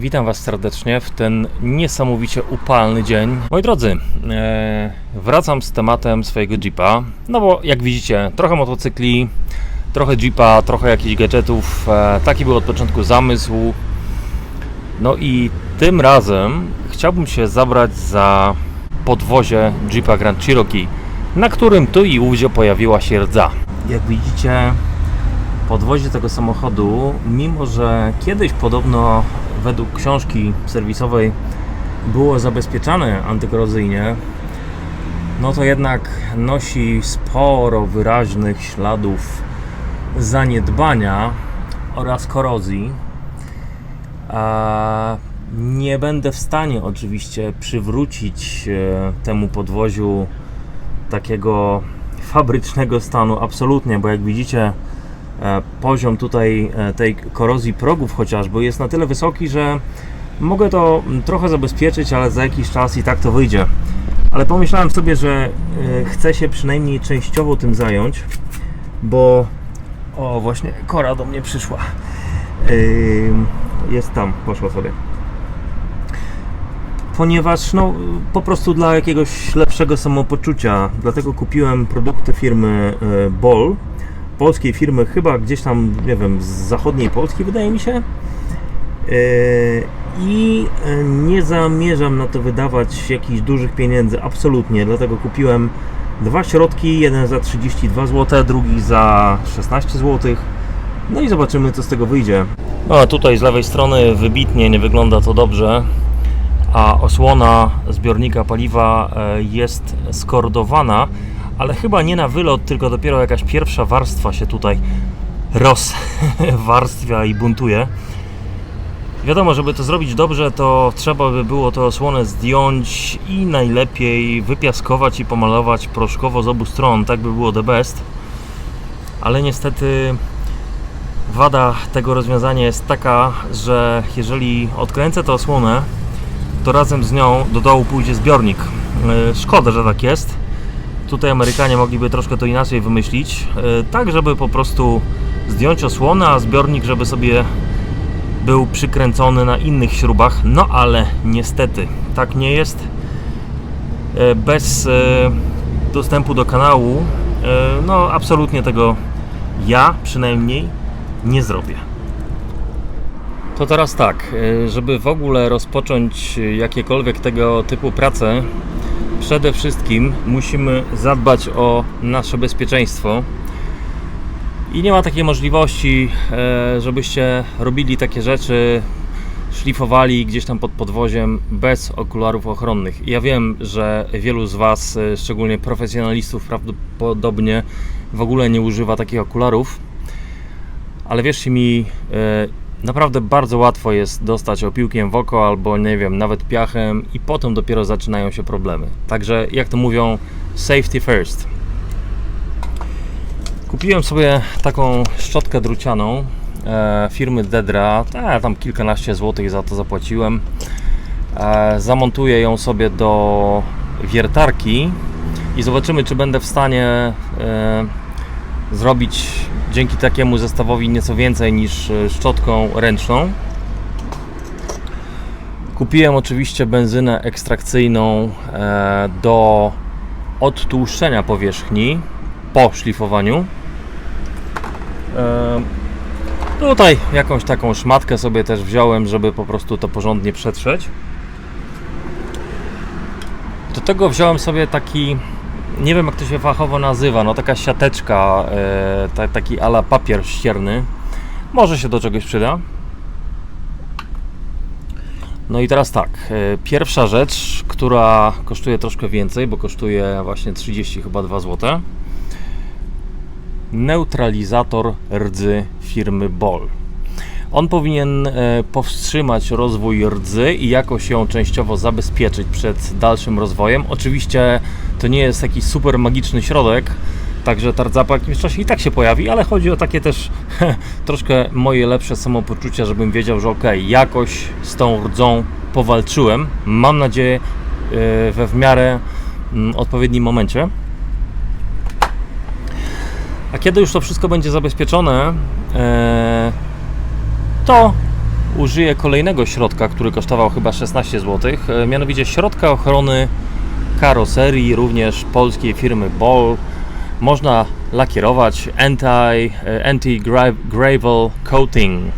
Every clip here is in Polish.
witam Was serdecznie w ten niesamowicie upalny dzień. Moi drodzy, e, wracam z tematem swojego Jeepa. No bo jak widzicie, trochę motocykli, trochę Jeepa, trochę jakichś gadżetów. E, taki był od początku zamysł. No i tym razem chciałbym się zabrać za podwozie Jeepa Grand Cherokee, na którym tu i ówdzie pojawiła się rdza. Jak widzicie, podwozie tego samochodu, mimo że kiedyś podobno według książki serwisowej było zabezpieczane antykorozyjnie, no to jednak nosi sporo wyraźnych śladów zaniedbania oraz korozji. Nie będę w stanie oczywiście przywrócić e, temu podwoziu takiego fabrycznego stanu, absolutnie, bo jak widzicie, poziom tutaj e, tej korozji progów chociażby jest na tyle wysoki, że mogę to mm, trochę zabezpieczyć, ale za jakiś czas i tak to wyjdzie. Ale pomyślałem sobie, że e, chcę się przynajmniej częściowo tym zająć, bo o właśnie Kora do mnie przyszła. Jest tam, poszła sobie ponieważ no, po prostu dla jakiegoś lepszego samopoczucia. Dlatego kupiłem produkty firmy e, Bol, polskiej firmy, chyba gdzieś tam, nie wiem, z zachodniej Polski, wydaje mi się. E, I e, nie zamierzam na to wydawać jakichś dużych pieniędzy, absolutnie. Dlatego kupiłem dwa środki, jeden za 32 zł, drugi za 16 zł. No i zobaczymy, co z tego wyjdzie. No a tutaj z lewej strony wybitnie nie wygląda to dobrze a osłona zbiornika paliwa e, jest skordowana, ale chyba nie na wylot, tylko dopiero jakaś pierwsza warstwa się tutaj rozwarstwia i buntuje. Wiadomo, żeby to zrobić dobrze, to trzeba by było tę osłonę zdjąć i najlepiej wypiaskować i pomalować proszkowo z obu stron, tak by było the best. Ale niestety wada tego rozwiązania jest taka, że jeżeli odkręcę tę osłonę, to razem z nią do dołu pójdzie zbiornik. E, Szkoda, że tak jest. Tutaj Amerykanie mogliby troszkę to inaczej wymyślić, e, tak żeby po prostu zdjąć osłonę, a zbiornik, żeby sobie był przykręcony na innych śrubach. No ale niestety tak nie jest. E, Bez dostępu do kanału, no absolutnie tego ja przynajmniej nie zrobię. To teraz tak, żeby w ogóle rozpocząć jakiekolwiek tego typu prace, przede wszystkim musimy zadbać o nasze bezpieczeństwo. I nie ma takiej możliwości, e, żebyście robili takie rzeczy, szlifowali gdzieś tam pod podwoziem bez okularów ochronnych. Ja wiem, że wielu z Was, e, szczególnie profesjonalistów, prawdopodobnie w ogóle nie używa takich okularów, ale wierzcie mi, e, Naprawdę bardzo łatwo jest dostać opiłkiem w oko albo nie wiem, nawet piachem i potem dopiero zaczynają się problemy. Także jak to mówią, safety first. Kupiłem sobie taką szczotkę drucianą e, firmy Dedra. E, tam kilkanaście złotych za to zapłaciłem. E, zamontuję ją sobie do wiertarki i zobaczymy, czy będę w stanie e, zrobić dzięki takiemu zestawowi nieco więcej niż e, szczotką ręczną. Kupiłem oczywiście benzynę ekstrakcyjną e, do odtłuszczenia powierzchni po szlifowaniu. E, tutaj jakąś taką szmatkę sobie też wziąłem, żeby po prostu to porządnie przetrzeć. Do tego wziąłem sobie taki nie wiem jak to się fachowo nazywa, no taka siateczka, e, ta, taki ala papier ścierny. Może się do czegoś przyda. No i teraz tak, e, pierwsza rzecz, która kosztuje troszkę więcej, bo kosztuje właśnie 30 chyba 2 zł. Neutralizator rdzy firmy Bol. On powinien e, powstrzymać rozwój rdzy i jakoś ją częściowo zabezpieczyć przed dalszym rozwojem. Oczywiście to nie jest jakiś super magiczny środek, także ta rdza po jakimś czasie i tak się pojawi, ale chodzi o takie też troszkę moje lepsze samopoczucie, żebym wiedział, że ok, jakoś z tą rdzą powalczyłem. Mam nadzieję e, we w miarę mm, odpowiednim momencie. A kiedy już to wszystko będzie zabezpieczone, e, to użyję kolejnego środka, który kosztował chyba 16 zł, e, mianowicie środka ochrony karoserii, również polskiej firmy Ball. Można lakierować anti, e, anti-gravel coating,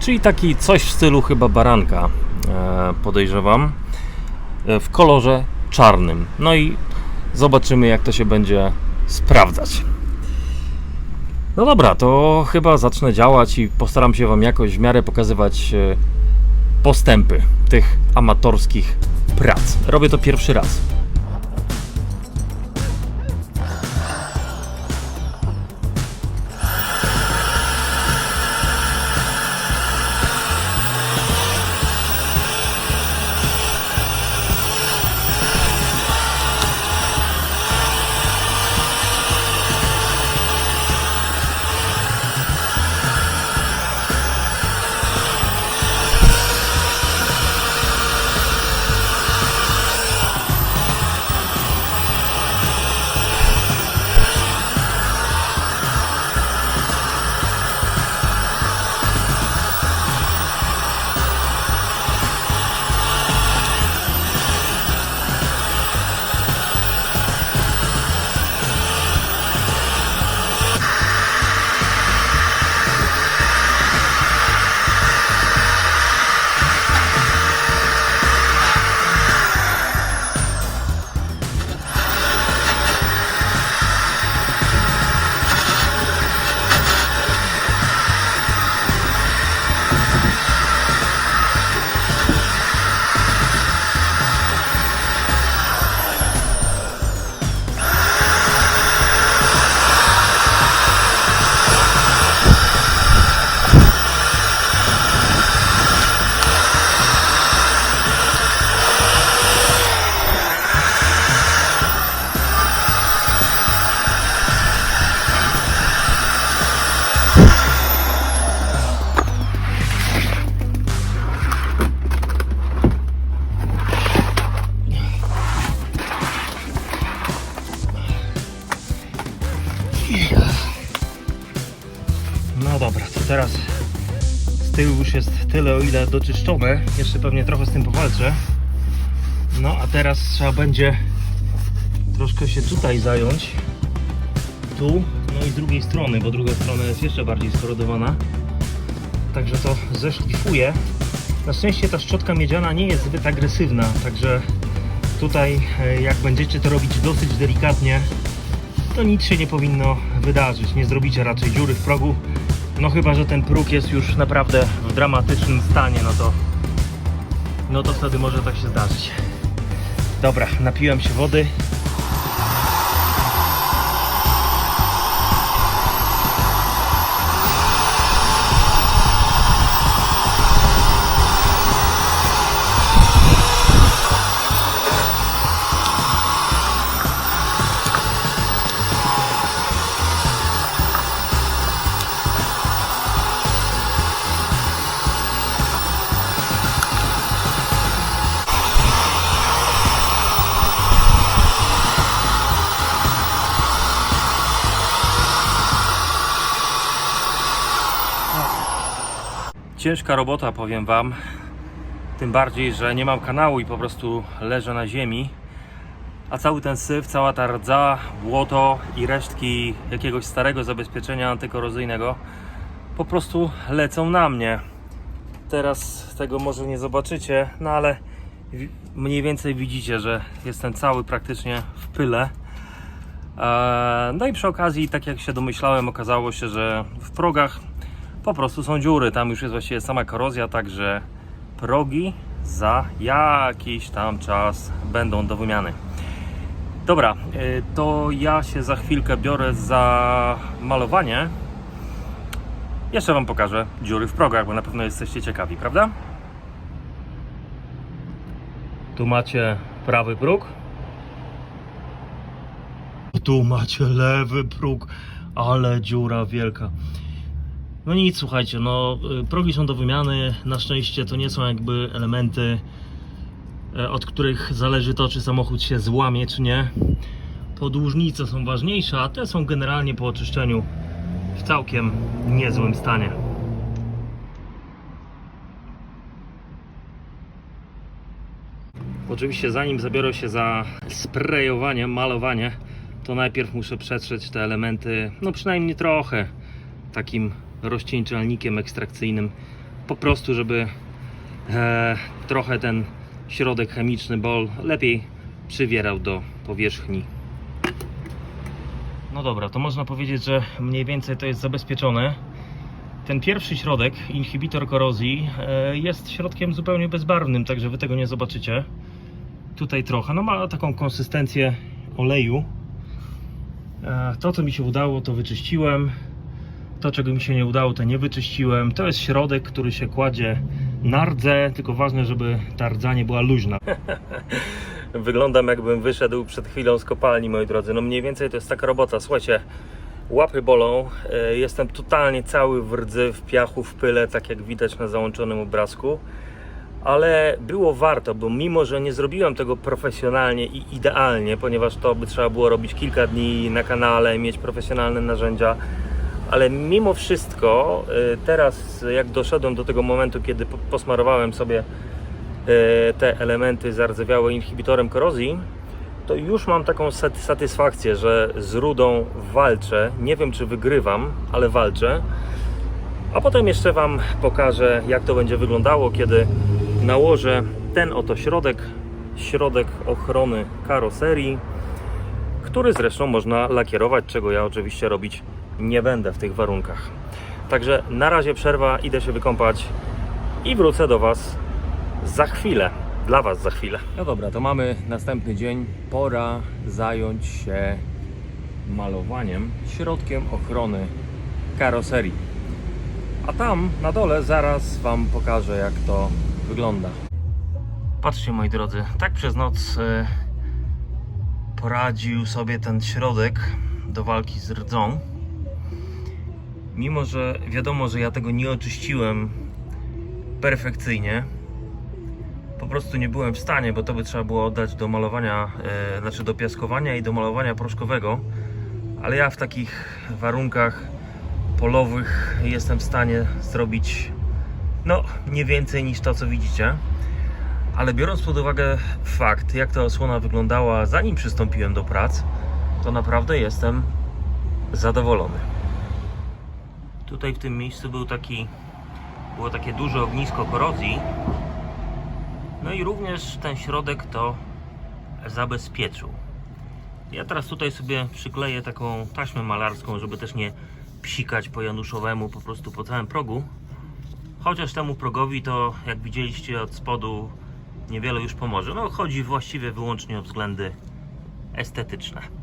czyli taki coś w stylu chyba baranka, e, podejrzewam, w kolorze czarnym. No i zobaczymy jak to się będzie sprawdzać. No dobra, to chyba zacznę działać i postaram się Wam jakoś w miarę pokazywać e, postępy tych amatorskich prac. Robię to pierwszy raz. Tyle o ile doczyszczone. Jeszcze pewnie trochę z tym powalczę. No a teraz trzeba będzie troszkę się tutaj zająć. Tu, no i z drugiej strony, bo druga strona jest jeszcze bardziej skorodowana. Także to zeszlifuję. Na szczęście ta szczotka miedziana nie jest zbyt agresywna, także tutaj e, jak będziecie to robić dosyć delikatnie, to nic się nie powinno wydarzyć. Nie zrobicie raczej dziury w progu. No chyba, że ten próg jest już naprawdę w dramatycznym stanie, no to no to wtedy może tak się zdarzyć. Dobra, napiłem się wody. Ciężka robota, powiem Wam. Tym bardziej, że nie mam kanału i po prostu leżę na ziemi. A cały ten syf, cała ta rdza, błoto i resztki jakiegoś starego zabezpieczenia antykorozyjnego po prostu lecą na mnie. Teraz tego może nie zobaczycie, no ale mniej więcej widzicie, że jestem cały praktycznie w pyle. Eee, No i przy okazji, tak jak się domyślałem, okazało się, że w progach po prostu są dziury. Tam już jest właściwie sama korozja, także progi za jakiś tam czas będą do wymiany. Dobra, y, to ja się za chwilkę biorę za malowanie. Jeszcze Wam pokażę dziury w progach, bo na pewno jesteście ciekawi, prawda? Tu macie prawy próg. Tu macie lewy próg, ale dziura wielka. No nic, słuchajcie, no y, progi są do wymiany. Na szczęście to nie są jakby elementy, e, od których zależy to, czy samochód się złamie, czy nie. Podłużnice są ważniejsze, a te są generalnie po oczyszczeniu w całkiem niezłym stanie. Oczywiście zanim zabiorę się za sprejowanie, malowanie, to najpierw muszę przetrzeć te elementy, no przynajmniej trochę, takim rozcieńczalnikiem ekstrakcyjnym, po prostu żeby e, trochę ten środek chemiczny bol lepiej przywierał do powierzchni. No dobra, to można powiedzieć, że mniej więcej to jest zabezpieczone. Ten pierwszy środek, inhibitor korozji, e, jest środkiem zupełnie bezbarwnym, także wy tego nie zobaczycie. Tutaj trochę, no ma taką konsystencję oleju. E, To, co mi się udało, to wyczyściłem. To, czego mi się nie udało, to nie wyczyściłem. To jest środek, który się kładzie na rdze, tylko ważne, żeby ta rdza nie była luźna. Wyglądam jakbym wyszedł przed chwilą z kopalni, moi drodzy. No mniej więcej to jest taka robota. Słuchajcie, łapy bolą. E, Jestem totalnie cały w rdzy, w piachu, w pyle, tak jak widać na załączonym obrazku. Ale było warto, bo mimo, że nie zrobiłem tego profesjonalnie i idealnie, ponieważ to by trzeba było robić kilka dni na kanale, mieć profesjonalne narzędzia, ale mimo wszystko, e, teraz jak doszedłem do tego momentu, kiedy po- posmarowałem sobie e, te elementy zardzewiałe inhibitorem korozji, to już mam taką sat- satysfakcję, że z rudą walczę. Nie wiem, czy wygrywam, ale walczę. A potem jeszcze Wam pokażę, jak to będzie wyglądało, kiedy nałożę ten oto środek, środek ochrony karoserii, który zresztą można lakierować, czego ja oczywiście robić nie będę w tych warunkach. Także na razie przerwa, idę się wykąpać i wrócę do Was za chwilę. Dla Was za chwilę. No dobra, to mamy następny dzień. Pora zająć się malowaniem środkiem ochrony karoserii. A tam na dole zaraz Wam pokażę, jak to wygląda. Patrzcie moi drodzy, tak przez noc e, poradził sobie ten środek do walki z rdzą. Mimo, że wiadomo, że ja tego nie oczyściłem perfekcyjnie, po prostu nie byłem w stanie, bo to by trzeba było oddać do malowania, e, znaczy do piaskowania i do malowania proszkowego, ale ja w takich warunkach polowych jestem w stanie zrobić no nie więcej niż to co widzicie. Ale biorąc pod uwagę fakt, jak ta osłona wyglądała zanim przystąpiłem do prac, to naprawdę jestem zadowolony. Tutaj w tym miejscu był taki, było takie duże ognisko korozji. No i również ten środek to zabezpieczył. Ja teraz tutaj sobie przykleję taką taśmę malarską, żeby też nie psikać po januszowemu po prostu po całym progu. Chociaż temu progowi to, jak widzieliście od spodu, niewiele już pomoże. No, chodzi właściwie wyłącznie o względy estetyczne.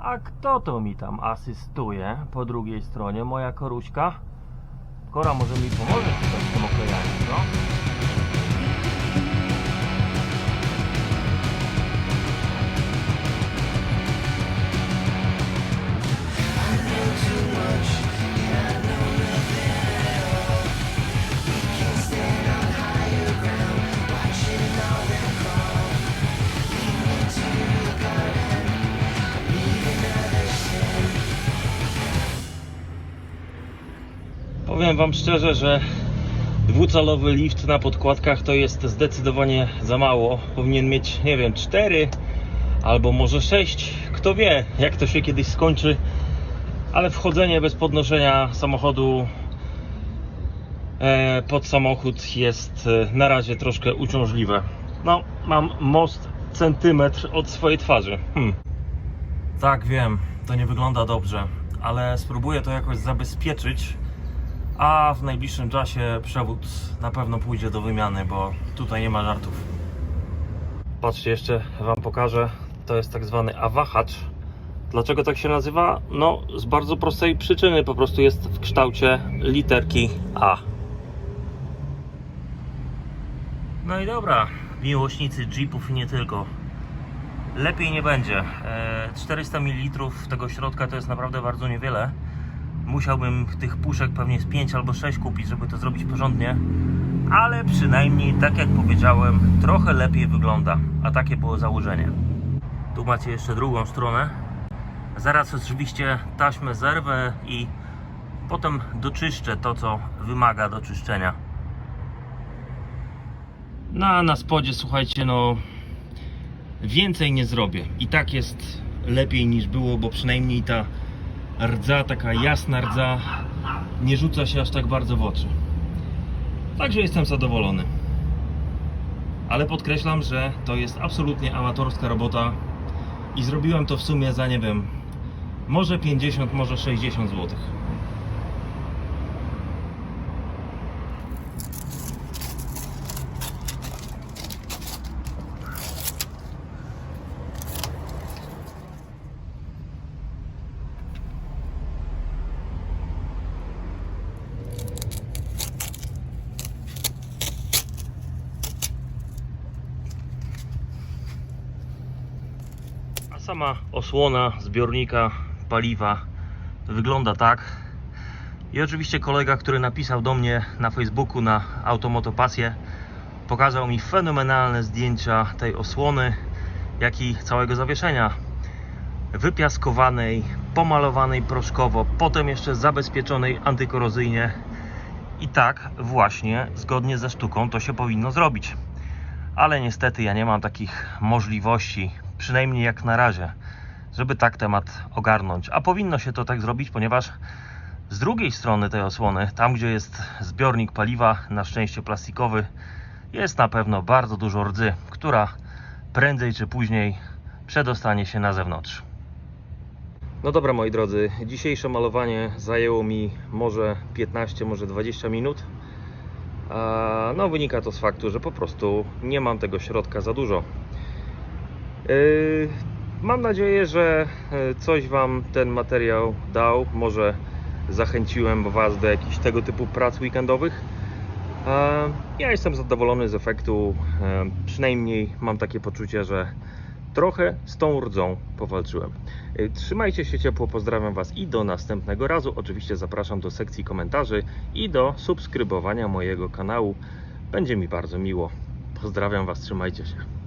A kto to mi tam asystuje po drugiej stronie? Moja koruśka? Kora może mi pomoże tutaj z tym oklejaniem, no? Powiem Wam szczerze, że dwucalowy lift na podkładkach to jest zdecydowanie za mało. Powinien mieć, nie wiem, 4 albo może 6. Kto wie, jak to się kiedyś skończy. Ale wchodzenie bez podnoszenia samochodu e, pod samochód jest e, na razie troszkę uciążliwe. No, mam most centymetr od swojej twarzy. Hmm. Tak, wiem, to nie wygląda dobrze, ale spróbuję to jakoś zabezpieczyć a w najbliższym czasie przewód na pewno pójdzie do wymiany, bo tutaj nie ma żartów. Patrzcie, jeszcze Wam pokażę. To jest tak zwany awahacz. Dlaczego tak się nazywa? No, z bardzo prostej przyczyny. Po prostu jest w kształcie literki A. No i dobra, miłośnicy jeepów i nie tylko. Lepiej nie będzie. E, 400 ml tego środka to jest naprawdę bardzo niewiele musiałbym tych puszek pewnie z 5 albo 6 kupić, żeby to zrobić porządnie. Ale przynajmniej, tak jak powiedziałem, trochę lepiej wygląda. A takie było założenie. Tu macie jeszcze drugą stronę. Zaraz oczywiście taśmę zerwę i potem doczyszczę to, co wymaga doczyszczenia. Na, na spodzie, słuchajcie, no więcej nie zrobię. I tak jest lepiej niż było, bo przynajmniej ta rdza, taka jasna rdza, nie rzuca się aż tak bardzo w oczy. Także jestem zadowolony. Ale podkreślam, że to jest absolutnie amatorska robota i zrobiłem to w sumie za nie wiem, może 50, może 60 zł. A sama osłona zbiornika paliwa wygląda tak. I oczywiście kolega, który napisał do mnie na Facebooku na Automotopasję, pokazał mi fenomenalne zdjęcia tej osłony, jak i całego zawieszenia. Wypiaskowanej, pomalowanej proszkowo, potem jeszcze zabezpieczonej antykorozyjnie. I tak właśnie, zgodnie ze sztuką, to się powinno zrobić ale niestety ja nie mam takich możliwości, przynajmniej jak na razie, żeby tak temat ogarnąć. A powinno się to tak zrobić, ponieważ z drugiej strony tej osłony, tam gdzie jest zbiornik paliwa, na szczęście plastikowy, jest na pewno bardzo dużo rdzy, która prędzej czy później przedostanie się na zewnątrz. No dobra moi drodzy, dzisiejsze malowanie zajęło mi może 15, może 20 minut. No, wynika to z faktu, że po prostu nie mam tego środka za dużo. Yy, Mam nadzieję, że yy, coś Wam ten materiał dał. Może zachęciłem Was do jakichś tego typu prac weekendowych. A, Ja jestem zadowolony z efektu. e, Przynajmniej mam takie poczucie, że trochę z tą rdzą powalczyłem. Trzymajcie się ciepło, pozdrawiam Was i do następnego razu. Oczywiście zapraszam do sekcji komentarzy i do subskrybowania mojego kanału. Będzie mi bardzo miło. Pozdrawiam Was, trzymajcie się.